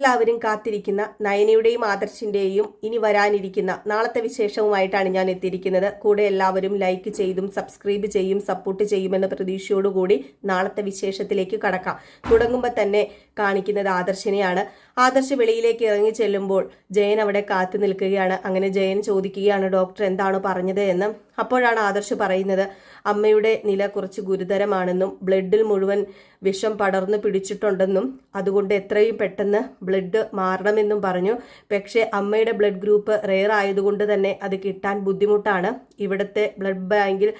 എല്ലാവരും കാത്തിരിക്കുന്ന നയനയുടെയും ആദർശിന്റെയും ഇനി വരാനിരിക്കുന്ന നാളത്തെ വിശേഷവുമായിട്ടാണ് ഞാൻ എത്തിയിരിക്കുന്നത്. കൂടെ എല്ലാവരും ലൈക്ക് ചെയ്തും സബ്സ്ക്രൈബ് ചെയ്യും സപ്പോർട്ട് ചെയ്യുമെന്ന പ്രതീക്ഷയോടുകൂടി നാളത്തെ വിശേഷത്തിലേക്ക് കടക്കാം. തുടങ്ങുമ്പോൾ തന്നെ കാണിക്കുന്നത് ആദർശിനെയാണ്. ആദർശ് വെളിയിലേക്ക് ഇറങ്ങി ചെല്ലുമ്പോൾ ജയൻ അവിടെ കാത്തു നിൽക്കുകയാണ്. അങ്ങനെ ജയൻ ചോദിക്കുകയാണ് ഡോക്ടർ എന്താണ് പറഞ്ഞത്? എന്ന്. അപ്പോഴാണ് ആദർശ് പറയുന്നത് അമ്മയുടെ നില കുറച്ച് ഗുരുതരമാണെന്നും ബ്ലഡിൽ മുഴുവൻ വിഷം പടർന്നു പിടിച്ചിട്ടുണ്ടെന്നും അതുകൊണ്ട് എത്രയും പെട്ടെന്ന് ബ്ലഡ് മാറണമെന്നും പറഞ്ഞു. പക്ഷേ അമ്മയുടെ ബ്ലഡ് ഗ്രൂപ്പ് റെയർ ആയതുകൊണ്ട് തന്നെ അത് കിട്ടാൻ ബുദ്ധിമുട്ടാണ്. ഇവിടുത്തെ ബ്ലഡ് ബാങ്കിൽ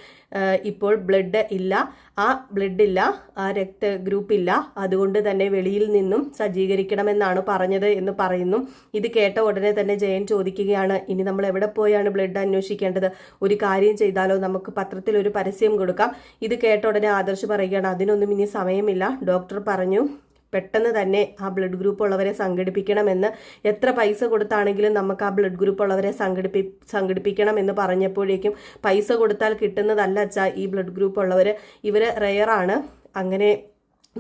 ഇപ്പോൾ ബ്ലഡ് ഇല്ല. ആ ബ്ലഡ് ഇല്ല ആ രക്ത ഗ്രൂപ്പ് ഇല്ല. അതുകൊണ്ട് തന്നെ വെളിയിൽ നിന്നും സജ്ജീകരിക്കണമെന്നാണ് പറഞ്ഞത് എന്ന് പറയുന്നു. ഇത് കേട്ട ഉടനെ തന്നെ ജയൻ ചോദിക്കുകയാണ് ഇനി നമ്മൾ എവിടെ പോയാണ് ബ്ലഡ് അന്വേഷിക്കേണ്ടത്? ഒരു കാര്യം ചെയ്താലോ? നമുക്ക് പത്രത്തിൽ ഒരു പരസ്യം കൊടുക്കാം. ഇത് കേട്ട ഉടനെ ആദർശ് പറയുകയാണ് അതിനൊന്നും ഇനി സമയമില്ല. ഡോക്ടർ പറഞ്ഞു പെട്ടെന്ന് തന്നെ ആ ബ്ലഡ് ഗ്രൂപ്പ് ഉള്ളവരെ സംഘടിപ്പിക്കണമെന്ന്. എത്ര പൈസ കൊടുത്താണെങ്കിലും നമുക്ക് ആ ബ്ലഡ് ഗ്രൂപ്പ് ഉള്ളവരെ സംഘടിപ്പി സംഘടിപ്പിക്കണം എന്ന് പറഞ്ഞപ്പോഴേക്കും പൈസ കൊടുത്താൽ കിട്ടുന്നതല്ല അച്ഛാ ഈ ബ്ലഡ് ഗ്രൂപ്പ് ഉള്ളവർ ഇവർ റെയറാണ്. അങ്ങനെ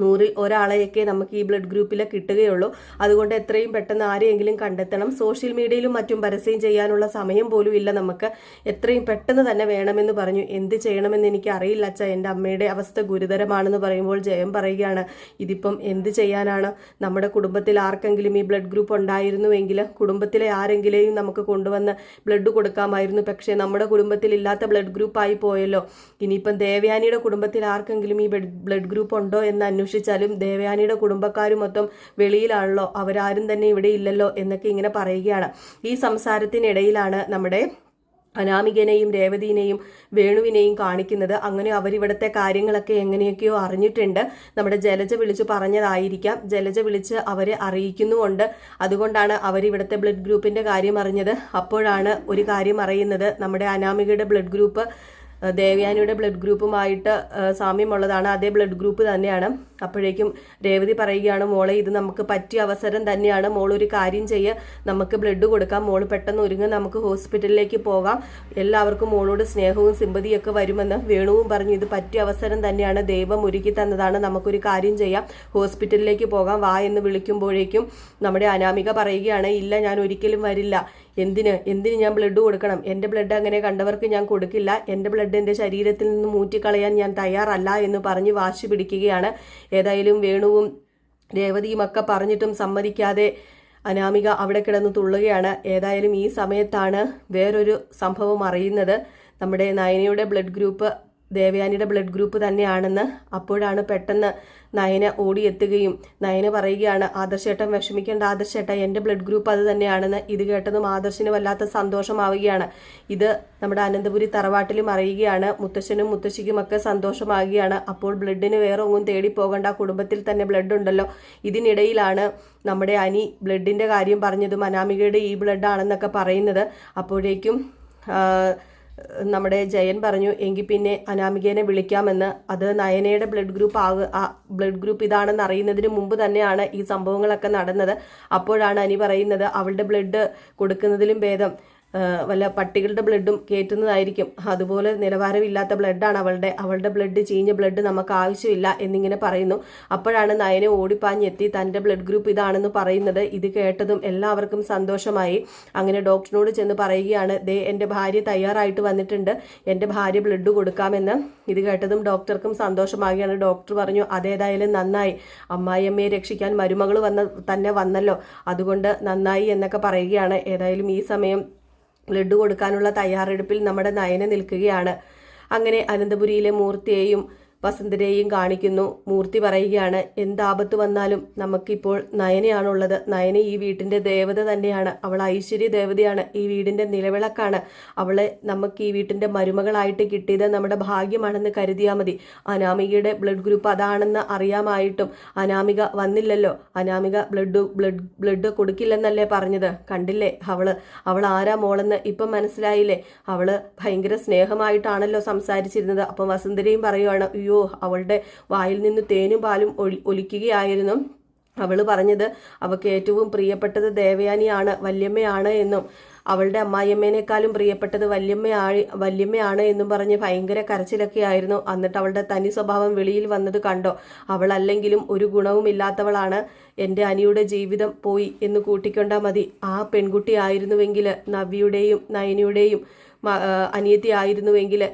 നൂറിൽ ഒരാളെയൊക്കെ നമുക്ക് ഈ ബ്ലഡ് ഗ്രൂപ്പിൽ കിട്ടുകയുള്ളൂ. അതുകൊണ്ട് എത്രയും പെട്ടെന്ന് ആരെയെങ്കിലും കണ്ടെത്തണം. സോഷ്യൽ മീഡിയയിലും മറ്റും പരസ്യം ചെയ്യാനുള്ള സമയം പോലും ഇല്ല നമുക്ക്. എത്രയും പെട്ടെന്ന് തന്നെ വേണമെന്ന് പറഞ്ഞു. എന്ത് ചെയ്യണമെന്ന് എനിക്ക് അറിയില്ല അച്ഛ. എന്റെ അമ്മയുടെ അവസ്ഥ ഗുരുതരമാണെന്ന് പറയുമ്പോൾ ജയം പറയുകയാണ്. ഇതിപ്പം എന്ത് ചെയ്യാനാണ്? നമ്മുടെ കുടുംബത്തിൽ ആർക്കെങ്കിലും ഈ ബ്ലഡ് ഗ്രൂപ്പ് ഉണ്ടായിരുന്നുവെങ്കിൽ കുടുംബത്തിലെ ആരെങ്കിലെയും നമുക്ക് കൊണ്ടുവന്ന് ബ്ലഡ് കൊടുക്കാമായിരുന്നു. പക്ഷേ നമ്മുടെ കുടുംബത്തിൽ ഇല്ലാത്ത ബ്ലഡ് ഗ്രൂപ്പായി പോയല്ലോ. ഇനിയിപ്പം ദേവയാനിയുടെ കുടുംബത്തിൽ ആർക്കെങ്കിലും ഈ ബ്ലഡ് ഗ്രൂപ്പ് ഉണ്ടോ എന്ന് അന്വേഷിച്ചാലും ദേവയാനിയുടെ കുടുംബക്കാരും മൊത്തം വെളിയിലാണല്ലോ. അവരാരും തന്നെ ഇവിടെ ഇല്ലല്ലോ എന്നൊക്കെ ഇങ്ങനെ പറയുകയാണ്. ഈ സംസാരത്തിനിടയിലാണ് നമ്മുടെ അനാമികനെയും രേവതിനെയും വേണുവിനെയും കാണിക്കുന്നത്. അങ്ങനെ അവരിവിടുത്തെ കാര്യങ്ങളൊക്കെ എങ്ങനെയൊക്കെയോ അറിഞ്ഞിട്ടുണ്ട്. നമ്മുടെ ജലജ വിളിച്ച് പറഞ്ഞതായിരിക്കാം. ജലജ വിളിച്ച് അവരെ അറിയിക്കുന്നുമുണ്ട്. അതുകൊണ്ടാണ് അവരിവിടുത്തെ ബ്ലഡ് ഗ്രൂപ്പിന്റെ കാര്യം അറിഞ്ഞത്. അപ്പോഴാണ് ഒരു കാര്യം അറിയുന്നത്. നമ്മുടെ അനാമികയുടെ ബ്ലഡ് ഗ്രൂപ്പ് ദേവയാനിയുടെ ബ്ലഡ് ഗ്രൂപ്പുമായിട്ട് സാമ്യമുള്ളതാണ്. അതേ ബ്ലഡ് ഗ്രൂപ്പ് തന്നെയാണ്. അപ്പോഴേക്കും രേവതി പറയുകയാണ് മോളെ ഇത് നമുക്ക് പറ്റിയ അവസരം തന്നെയാണ്. മോൾ ഒരു കാര്യം ചെയ്യുക നമുക്ക് ബ്ലഡ് കൊടുക്കാം. മോൾ പെട്ടെന്ന് ഒരുങ്ങി. നമുക്ക് ഹോസ്പിറ്റലിലേക്ക് പോകാം. എല്ലാവർക്കും മോളോട് സ്നേഹവും സിമ്പതിയൊക്കെ വരുമെന്ന് വേണുവും പറഞ്ഞു. ഇത് പറ്റിയ അവസരം തന്നെയാണ്. ദൈവം ഒരുക്കി തന്നതാണ്. നമുക്കൊരു കാര്യം ചെയ്യാം. ഹോസ്പിറ്റലിലേക്ക് പോകാം. വാ എന്ന് വിളിക്കുമ്പോഴേക്കും നമ്മുടെ അനാമിക പറയുകയാണ് ഇല്ല ഞാൻ ഒരിക്കലും വരില്ല. എന്തിന്? എന്തിന് ഞാൻ ബ്ലഡ് കൊടുക്കണം? എന്റെ ബ്ലഡ് അങ്ങനെ കണ്ടവർക്ക് ഞാൻ കൊടുക്കില്ല. എന്റെ ബ്ലഡ് എന്റെ ശരീരത്തിൽ നിന്ന് മൂറ്റിക്കളയാൻ ഞാൻ തയ്യാറല്ല എന്ന് പറഞ്ഞ് വാശി പിടിക്കുകയാണ്. ഏതായാലും വേണുവും രേവതിയും ഒക്കെ പറഞ്ഞിട്ടും സമ്മതിക്കാതെ അനാമിക അവിടെ കിടന്ന് തുള്ളുകയാണ്. ഏതായാലും ഈ സമയത്താണ് വേറൊരു സംഭവം അറിയുന്നത്. നമ്മുടെ നയനയുടെ ബ്ലഡ് ഗ്രൂപ്പ് ദേവയാനിയുടെ ബ്ലഡ് ഗ്രൂപ്പ് തന്നെയാണെന്ന് അപ്പോഴാണ് പെട്ടെന്ന് നയന ഓടിയെത്തുകയും നയന പറയുകയാണ് ആദർശേട്ടൻ വിഷമിക്കേണ്ട ആദർശേട്ട എന്റെ ബ്ലഡ് ഗ്രൂപ്പ് അത് തന്നെയാണെന്ന്. ഇത് കേട്ടതും ആദർശിന് വല്ലാത്ത സന്തോഷമാവുകയാണ്. ഇത് നമ്മുടെ അനന്തപുരി തറവാട്ടിലും അറിയുകയാണ് മുത്തശ്ശനും മുത്തശ്ശിക്കുമൊക്കെ സന്തോഷമാവുകയാണ്. അപ്പോൾ ബ്ലഡിന് വേറെ ഒന്നും തേടി പോകേണ്ട കുടുംബത്തിൽ തന്നെ ബ്ലഡ് ഉണ്ടല്ലോ. ഇതിനിടയിലാണ് നമ്മുടെ അനി ബ്ലഡിന്റെ കാര്യം പറഞ്ഞതും അനാമികയുടെ ഈ ബ്ലഡ് ആണെന്നൊക്കെ പറയുന്നത്. അപ്പോഴേക്കും നമ്മുടെ ജയൻ പറഞ്ഞു എങ്കിൽ പിന്നെ അനാമികേനെ വിളിക്കാമെന്ന്. അത് നയനയുടെ ബ്ലഡ് ഗ്രൂപ്പ് ആ ബ്ലഡ് ഗ്രൂപ്പ് ഇതാണെന്ന് അറിയുന്നതിന് മുമ്പ് തന്നെയാണ് ഈ സംഭവങ്ങളൊക്കെ നടന്നത്. അപ്പോഴാണ് അനി പറയുന്നത് അവളുടെ ബ്ലഡ് കൊടുക്കുന്നതിലും ഭേദം. വല്ല പട്ടികളുടെ ബ്ലഡും കയറ്റുന്നതായിരിക്കും അതുപോലെ നിലവാരമില്ലാത്ത ബ്ലഡാണ് അവളുടെ. അവളുടെ ബ്ലഡ് ചീഞ്ഞ ബ്ലഡ് നമുക്ക് ആവശ്യമില്ല എന്നിങ്ങനെ പറയുന്നു. അപ്പോഴാണ് നയനെ ഓടിപ്പാഞ്ഞെത്തി തന്റെ ബ്ലഡ് ഗ്രൂപ്പ് ഇതാണെന്ന് പറയുന്നത്. ഇത് കേട്ടതും എല്ലാവർക്കും സന്തോഷമായി. അങ്ങനെ ഡോക്ടറിനോട് ചെന്ന് പറയുകയാണ് ദേ എന്റെ ഭാര്യ തയ്യാറായിട്ട് വന്നിട്ടുണ്ട്. എന്റെ ഭാര്യ ബ്ലഡ് കൊടുക്കാമെന്ന്. ഇത് കേട്ടതും ഡോക്ടർക്കും സന്തോഷമാകുകയാണ് ഡോക്ടർ പറഞ്ഞു അതേതായാലും നന്നായി. അമ്മായിയമ്മയെ രക്ഷിക്കാൻ മരുമകൾ വന്ന തന്നെ വന്നല്ലോ. അതുകൊണ്ട് നന്നായി എന്നൊക്കെ പറയുകയാണ്. ഏതായാലും ഈ സമയം ബ്ലഡ് കൊടുക്കാനുള്ള തയ്യാറെടുപ്പിൽ നമ്മുടെ നയന നിൽക്കുകയാണ്. അങ്ങനെ അനന്തപുരിയിലെ മൂർത്തിയെയും വസന്തരെയും കാണിക്കുന്നു. മൂർത്തി പറയുകയാണ് എന്താപത്ത് വന്നാലും നമുക്കിപ്പോൾ നയനയാണുള്ളത്. നയന ഈ വീട്ടിന്റെ ദേവത തന്നെയാണ്. അവൾ ഐശ്വര്യ ദേവതയാണ്. ഈ വീടിന്റെ നിലവിളക്കാണ്. അവളെ നമുക്ക് ഈ വീട്ടിന്റെ മരുമകളായിട്ട് കിട്ടിയത് നമ്മുടെ ഭാഗ്യമാണെന്ന് കരുതിയാൽ മതി. അനാമികയുടെ ബ്ലഡ് ഗ്രൂപ്പ് അതാണെന്ന് അറിയാമായിട്ടും. അനാമിക വന്നില്ലല്ലോ. അനാമിക ബ്ലഡ് ബ്ലഡ് ബ്ലഡ് കൊടുക്കില്ലെന്നല്ലേ പറഞ്ഞത്? കണ്ടില്ലേ അവൾ? അവൾ ആരാ മോളെന്ന് ഇപ്പം മനസ്സിലായില്ലേ? അവൾ ഭയങ്കര സ്നേഹമായിട്ടാണല്ലോ സംസാരിച്ചിരുന്നത്. അപ്പം വസുന്ധരയും പറയുവാണ് അയ്യോ അവളുടെ വായിൽ നിന്ന് തേനും പാലും ഒലിക്കുകയായിരുന്നു. അവൾ പറഞ്ഞത് അവൾക്ക് ഏറ്റവും പ്രിയപ്പെട്ടത് ദേവയാനിയാണ് വല്യമ്മയാണ് എന്നും. അവളുടെ അമ്മായിയമ്മേനേക്കാളും പ്രിയപ്പെട്ടത് വല്യമ്മയായി വല്യമ്മയാണ് എന്നും പറഞ്ഞ് ഭയങ്കര കരച്ചിലൊക്കെ ആയിരുന്നു. എന്നിട്ട് അവളുടെ തനി സ്വഭാവം വെളിയിൽ വന്നത് കണ്ടോ? അവൾ അല്ലെങ്കിലും ഒരു ഗുണവും ഇല്ലാത്തവളാണ്. എന്റെ അനിയുടെ ജീവിതം പോയി എന്ന് കൂട്ടിക്കൊണ്ടാൽ മതി. ആ പെൺകുട്ടി ആയിരുന്നുവെങ്കിൽ നവ്യയുടെയും നയനയുടെയും ആ,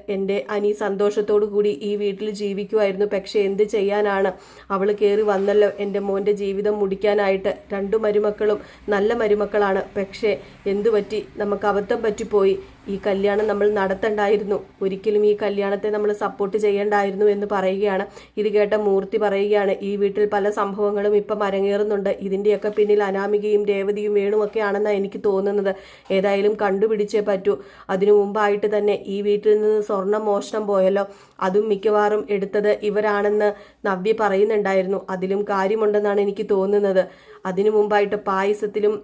എന്റെ അനി സന്തോഷത്തോടു കൂടി ഈ വീട്ടിൽ ജീവിക്കുമായിരുന്നു പക്ഷേ എന്ത് ചെയ്യാനാണ്? അവൾ കയറി വന്നല്ലോ. എന്റെ മോന്റെ ജീവിതം മുടിക്കാനായിട്ട് രണ്ടു മരുമക്കളും നല്ല മരുമക്കളാണ്. പക്ഷേ എന്തു പറ്റി നമുക്ക് അബദ്ധം പറ്റിപ്പോയി. ഈ കല്യാണം നമ്മൾ നടത്തണ്ടായിരുന്നു. ഒരിക്കലും ഈ കല്യാണത്തെ നമ്മൾ സപ്പോർട്ട് ചെയ്യണ്ടായിരുന്നു എന്ന് പറയുകയാണ്. ഇത് കേട്ട മൂർത്തി പറയുകയാണ് ഈ വീട്ടിൽ പല സംഭവങ്ങളും ഇപ്പം അരങ്ങേറുന്നുണ്ട്. ഇതിന്റെയൊക്കെ പിന്നിൽ അനാമികയും രേവതിയും വേണുമൊക്കെ ആണെന്നാണ് എനിക്ക് തോന്നുന്നത്. ഏതായാലും കണ്ടുപിടിച്ചേ പറ്റൂ. അതിനു മുമ്പായിട്ട് തന്നെ ഈ വീട്ടിൽ നിന്ന് സ്വർണം മോഷണം പോയല്ലോ. അതും മിക്കവാറും എടുത്തത് ഇവരാണെന്ന് നവ്യ പറയുന്നുണ്ടായിരുന്നു. അതിലും കാര്യമുണ്ടെന്നാണ് എനിക്ക് തോന്നുന്നത്. അതിനു മുമ്പായിട്ട് പായസത്തിലും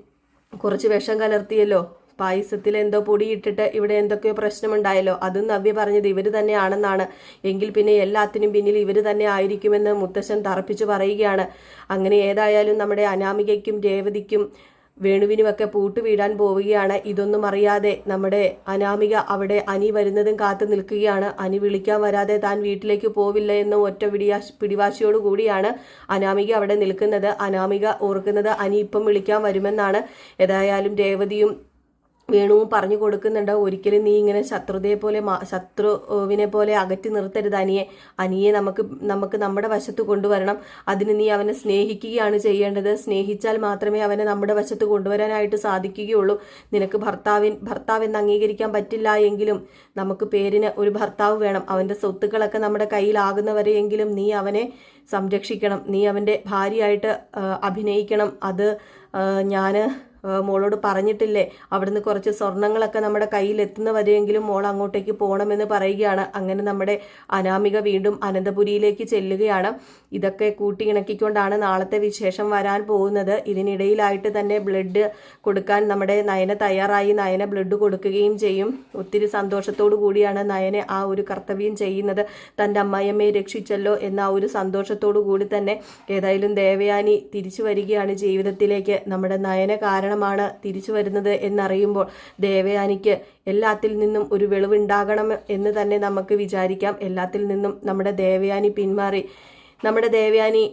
കുറച്ച് വിഷം കലർത്തിയല്ലോ. പായസത്തിൽ എന്തോ പൊടിയിട്ടിട്ട് ഇവിടെ എന്തൊക്കെയോ പ്രശ്നമുണ്ടായല്ലോ. അത് നവ്യ പറഞ്ഞത് ഇവർ തന്നെയാണെന്നാണ്. എങ്കിൽ പിന്നെ എല്ലാത്തിനും പിന്നിൽ ഇവർ തന്നെ ആയിരിക്കുമെന്ന് മുത്തശ്ശൻ തറപ്പിച്ചു പറയുകയാണ്. അങ്ങനെ ഏതായാലും നമ്മുടെ അനാമികയ്ക്കും രേവതിക്കും വേണുവിനുമൊക്കെ പൂട്ടുവീടാൻ പോവുകയാണ്. ഇതൊന്നും അറിയാതെ നമ്മുടെ അനാമിക അവിടെ അനി വരുന്നതും കാത്തു നിൽക്കുകയാണ്. അനി വിളിക്കാൻ വരാതെ താൻ വീട്ടിലേക്ക് പോവില്ല എന്ന ഒറ്റ പിടിയാശ് പിടിവാശിയോടു കൂടിയാണ് അനാമിക അവിടെ നിൽക്കുന്നത്. അനാമിക ഓർക്കുന്നത് അനി ഇപ്പം വിളിക്കാൻ വരുമെന്നാണ്. ഏതായാലും രേവതിയും വേണുവും പറഞ്ഞു കൊടുക്കുന്നുണ്ട്. ഒരിക്കലും നീ ഇങ്ങനെ ശത്രുതയെ പോലെ ശത്രുവിനെ പോലെ അകറ്റി നിർത്തരുത് അനിയെ. അനിയെ നമുക്ക് നമുക്ക് നമ്മുടെ വശത്ത് കൊണ്ടുവരണം. അതിന് നീ അവനെ സ്നേഹിക്കുകയാണ് ചെയ്യേണ്ടത്. സ്നേഹിച്ചാൽ മാത്രമേ അവനെ നമ്മുടെ വശത്ത് കൊണ്ടുവരാനായിട്ട് സാധിക്കുകയുള്ളൂ. നിനക്ക് ഭർത്താവിൻ ഭർത്താവെന്ന് അംഗീകരിക്കാൻ പറ്റില്ല എങ്കിലും നമുക്ക് പേരിന് ഒരു ഭർത്താവ് വേണം. അവന്റെ സ്വത്തുക്കളൊക്കെ നമ്മുടെ കയ്യിലാകുന്നവരെയെങ്കിലും നീ അവനെ സംരക്ഷിക്കണം. നീ അവന്റെ ഭാര്യയായിട്ട് അഭിനയിക്കണം. അത് ഞാൻ മോളോട് പറഞ്ഞിട്ടില്ലേ? അവിടുന്ന് കുറച്ച് സ്വർണങ്ങളൊക്കെ നമ്മുടെ കയ്യിൽ എത്തുന്ന വരെയെങ്കിലും മോൾ അങ്ങോട്ടേക്ക് പോകണമെന്ന് പറയുകയാണ്. അങ്ങനെ നമ്മുടെ അനാമിക വീണ്ടും അനന്തപുരിയിലേക്ക് ചെല്ലുകയാണ്. ഇതൊക്കെ കൂട്ടിയിണക്കിക്കൊണ്ടാണ് നാളത്തെ വിശേഷം വരാൻ പോകുന്നത്. ഇതിനിടയിലായിട്ട് തന്നെ ബ്ലഡ് കൊടുക്കാൻ നമ്മുടെ നയന തയ്യാറായി. നയന ബ്ലഡ് കൊടുക്കുകയും ചെയ്യും. ഒത്തിരി സന്തോഷത്തോടു കൂടിയാണ് നയനെ ആ ഒരു കർത്തവ്യം ചെയ്യുന്നത്. തന്റെ അമ്മായിയമ്മയെ രക്ഷിച്ചല്ലോ എന്ന ആ ഒരു സന്തോഷത്തോടു കൂടി തന്നെ ഏതായാലും ദേവയാനി തിരിച്ചു വരികയാണ് ജീവിതത്തിലേക്ക്. നമ്മുടെ നയന കാരണമാണ് തിരിച്ചു വരുന്നത് എന്നറിയുമ്പോൾ ദേവയാനിക്ക് എല്ലാത്തിൽ നിന്നും ഒരു വെളിവുണ്ടാകണം എന്ന് തന്നെ നമുക്ക് വിചാരിക്കാം. എല്ലാത്തിൽ നിന്നും നമ്മുടെ ദേവയാനി പിന്മാറി. നമ്മുടെ ദേവയാനി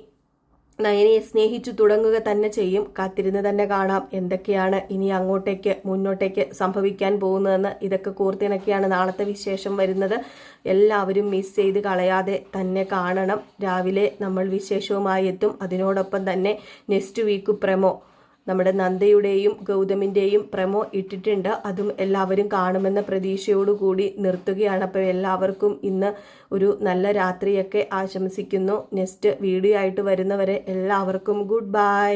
നയനയെ സ്നേഹിച്ചു തുടങ്ങുക തന്നെ ചെയ്യും. കാത്തിരുന്ന് തന്നെ കാണാം എന്തൊക്കെയാണ് ഇനി അങ്ങോട്ടേക്ക് മുന്നോട്ടേക്ക് സംഭവിക്കാൻ പോകുന്നതെന്ന്. ഇതൊക്കെ കോർത്തിണക്കിയാണ് നാളത്തെ വിശേഷം വരുന്നത്. എല്ലാവരും മിസ് ചെയ്ത് കളയാതെ തന്നെ കാണണം. രാവിലെ നമ്മൾ വിശേഷവുമായി എത്തും. അതിനോടൊപ്പം തന്നെ നെക്സ്റ്റ് വീക്ക് പ്രമോ നമ്മുടെ നന്ദയുടെയും ഗൗതമിന്റെയും പ്രമോ ഇട്ടിട്ടുണ്ട്. അതും എല്ലാവരും കാണുമെന്ന പ്രതീക്ഷയോടുകൂടി നിർത്തുകയാണ്. അപ്പോൾ എല്ലാവർക്കും ഇന്ന് ഒരു നല്ല രാത്രിയൊക്കെ ആശംസിക്കുന്നു. നെക്സ്റ്റ് വീഡിയോ ആയിട്ട് വരുന്നവരെ എല്ലാവർക്കും ഗുഡ് ബൈ.